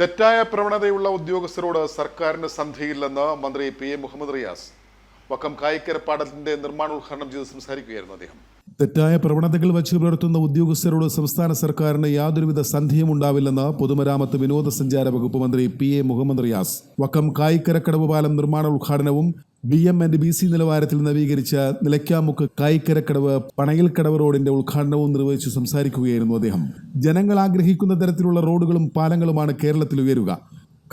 തെറ്റായ പ്രവണതയുള്ള ഉദ്യോഗസ്ഥരോട് സർക്കാരിന് സന്ധിയില്ലെന്ന് മന്ത്രി പി എ മുഹമ്മദ് റിയാസ്. വക്കം കായിക്കര പാടത്തിന്റെ നിർമ്മാണോദ്ഘാടനം ചെയ്ത് സംസാരിക്കുകയായിരുന്നു അദ്ദേഹം. തെറ്റായ പ്രവണതകൾ വച്ച് പുലർത്തുന്ന ഉദ്യോഗസ്ഥരോട് സംസ്ഥാന സർക്കാരിന് യാതൊരുവിധ സന്ധിയും ഉണ്ടാവില്ലെന്ന് പൊതുമരാമത്ത് വിനോദസഞ്ചാര വകുപ്പ് മന്ത്രി പി എ മുഹമ്മദ് റിയാസ് വക്കം കായിക്കരക്കടവ് പാലം നിർമ്മാണ ഉദ്ഘാടനവും B M and B C നിലവാരത്തിൽ നവീകരിച്ച നിലയ്ക്കാമുക്ക് കായിക്കരക്കടവ് പണയിൽക്കടവ് റോഡിന്റെ ഉദ്ഘാടനവും നിർവഹിച്ച് സംസാരിക്കുകയായിരുന്നു അദ്ദേഹം. ജനങ്ങൾ ആഗ്രഹിക്കുന്ന തരത്തിലുള്ള റോഡുകളും പാലങ്ങളുമാണ് കേരളത്തിൽ ഉയരുക.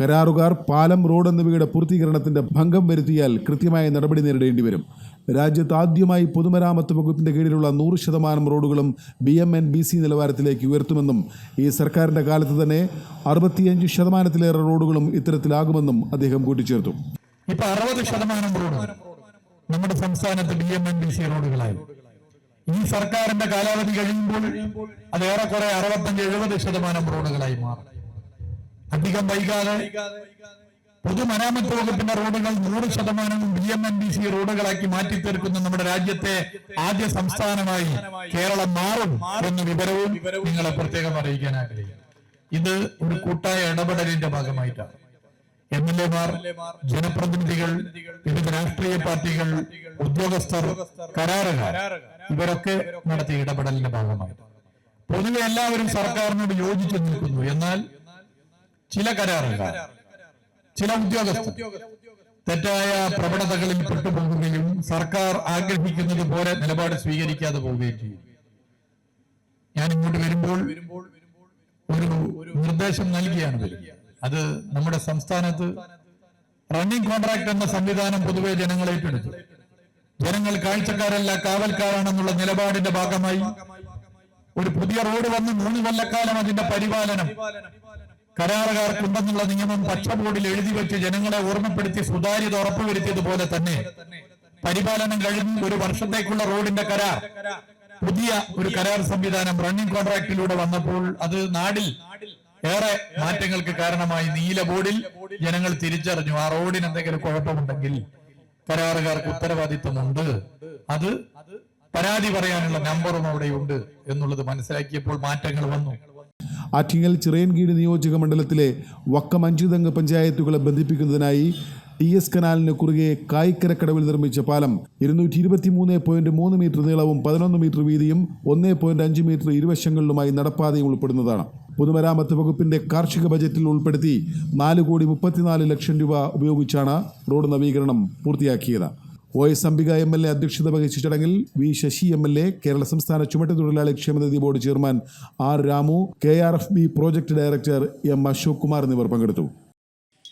കരാറുകാർ പാലം റോഡ് എന്നിവയുടെ പൂർത്തീകരണത്തിന്റെ ഭംഗം വരുത്തിയാൽ കൃത്യമായ നടപടി നേരിടേണ്ടി വരും. രാജ്യത്ത് ആദ്യമായി പൊതുമരാമത്ത് വകുപ്പിന്റെ കീഴിലുള്ള നൂറ് ശതമാനം റോഡുകളും B M N B C നിലവാരത്തിലേക്ക് ഉയർത്തുമെന്നും ഈ സർക്കാരിന്റെ കാലത്ത് തന്നെ അറുപത്തിയഞ്ച് ശതമാനത്തിലേറെ റോഡുകളും ഇത്തരത്തിലാകുമെന്നും അദ്ദേഹം കൂട്ടിച്ചേർത്തു. റോഡ് നമ്മുടെ സംസ്ഥാനത്ത് B M N B C റോഡുകളായി. ഈ സർക്കാരിന്റെ കാലാവധി കഴിയുമ്പോൾ അത് ഏറെക്കുറെ അറുപത്തഞ്ച് എഴുപത് ശതമാനം റോഡുകളായി മാറും. അധികം വൈകാതെ പൊതുമരാമത്ത് വകുപ്പിന്റെ റോഡുകൾ നൂറ് ശതമാനവും B M N B C റോഡുകളാക്കി മാറ്റിത്തീർക്കുന്ന നമ്മുടെ രാജ്യത്തെ ആദ്യ സംസ്ഥാനമായി കേരളം മാറും എന്ന വിവരവും നിങ്ങളെ പ്രത്യേകം അറിയിക്കാൻ ആഗ്രഹിക്കുന്നു. ഇത് ഒരു കൂട്ടായ ഇടപെടലിന്റെ ഭാഗമായിട്ടാണ്. എം എൽ എമാർ ജനപ്രതിനിധികൾ വിവിധ രാഷ്ട്രീയ പാർട്ടികൾ ഉദ്യോഗസ്ഥർ കരാറുകാർ ഇവരൊക്കെ നടത്തിയ ഇടപെടലിന്റെ ഭാഗമായി പൊതുവെ എല്ലാവരും സർക്കാരിനോട് യോജിച്ചു നിൽക്കുന്നു. എന്നാൽ ചില കരാറുകാർ ചില ഉദ്യോഗസ്ഥർ തെറ്റായ പ്രവണതകളിൽ പെട്ടുപോകുകയും സർക്കാർ ആഗ്രഹിക്കുന്നത് പോലെ നിലപാട് സ്വീകരിക്കാതെ പോവുകയും ചെയ്യും. ഞാൻ ഇങ്ങോട്ട് വരുമ്പോൾ ഒരു നിർദ്ദേശം നൽകിയാണ് വരിക. അത് നമ്മുടെ സംസ്ഥാനത്ത് റണ്ണിംഗ് കോൺട്രാക്ട് എന്ന സംവിധാനം പൊതുവെ ജനങ്ങൾ ഏറ്റെടുത്തു. ജനങ്ങൾ കാഴ്ചക്കാരല്ല കാവൽക്കാരാണെന്നുള്ള നിലപാടിന്റെ ഭാഗമായി ഒരു പുതിയ റോഡ് വന്ന് മൂന്ന് കൊല്ലക്കാലം അതിന്റെ പരിപാലനം കരാറുകാർക്കുണ്ടെന്നുള്ള നിയമം പച്ചബോർഡിൽ എഴുതി വെച്ച് ജനങ്ങളെ ഓർമ്മപ്പെടുത്തി സുതാര്യത ഉറപ്പുവരുത്തിയതുപോലെ തന്നെ പരിപാലനം കഴിഞ്ഞ് ഒരു വർഷത്തേക്കുള്ള റോഡിന്റെ കരാർ പുതിയ ഒരു കരാർ സംവിധാനം റണ്ണിംഗ് കോൺട്രാക്ടിലൂടെ വന്നപ്പോൾ അത് നാടിൽ ഏറെ മാറ്റങ്ങൾക്ക് കാരണമായി. നീല ബോർഡിൽ ജനങ്ങൾ തിരിച്ചറിഞ്ഞു ആ റോഡിന് എന്തെങ്കിലും കുഴപ്പമുണ്ടെങ്കിൽ കരാറുകാർക്ക് ഉത്തരവാദിത്വമുണ്ട്. അത് പരാതി പറയാനുള്ള നമ്പറും അവിടെയുണ്ട് എന്നുള്ളത് മനസ്സിലാക്കിയപ്പോൾ മാറ്റങ്ങൾ വന്നു. ആറ്റിങ്ങൽ ചിറയൻകീഴ് നിയോജക മണ്ഡലത്തിലെ വക്കം അഞ്ചുതങ്ങ് പഞ്ചായത്തുകളെ ബന്ധിപ്പിക്കുന്നതിനായി ടി എസ് കനാലിന് കുറുകെ കായ്ക്കരക്കടവിൽ നിർമ്മിച്ച പാലം ഇരുന്നൂറ്റി ഇരുപത്തി മൂന്ന് പോയിന്റ് മൂന്ന് മീറ്റർ നീളവും പതിനൊന്ന് മീറ്റർ വീതിയും ഒന്ന് പോയിന്റ് അഞ്ച് മീറ്റർ ഇരുവശങ്ങളിലുമായി നടപ്പാതയും ഉൾപ്പെടുന്നതാണ്. പൊതുമരാമത്ത് വകുപ്പിന്റെ കാർഷിക ബജറ്റിൽ ഉൾപ്പെടുത്തി നാല് കോടി മുപ്പത്തിനാല് ലക്ഷം രൂപ ഉപയോഗിച്ചാണ് റോഡ് നവീകരണം പൂർത്തിയാക്കിയത്. O S Ambika M L A അധ്യക്ഷത വഹിച്ച ചടങ്ങിൽ V Sasi M L A Kerala സംസ്ഥാന ചുമട്ടുതൊഴിലാളി ക്ഷേമനിധി board chairman R Ramu K R F B project director M Ashok Kumar എന്നിവർ പങ്കെടുത്തു.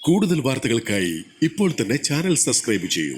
കൂടുതൽ വാർത്തകൾക്കായി ഇപ്പോൾ തന്നെ ചാനൽ സബ്സ്ക്രൈബ് ചെയ്യൂ.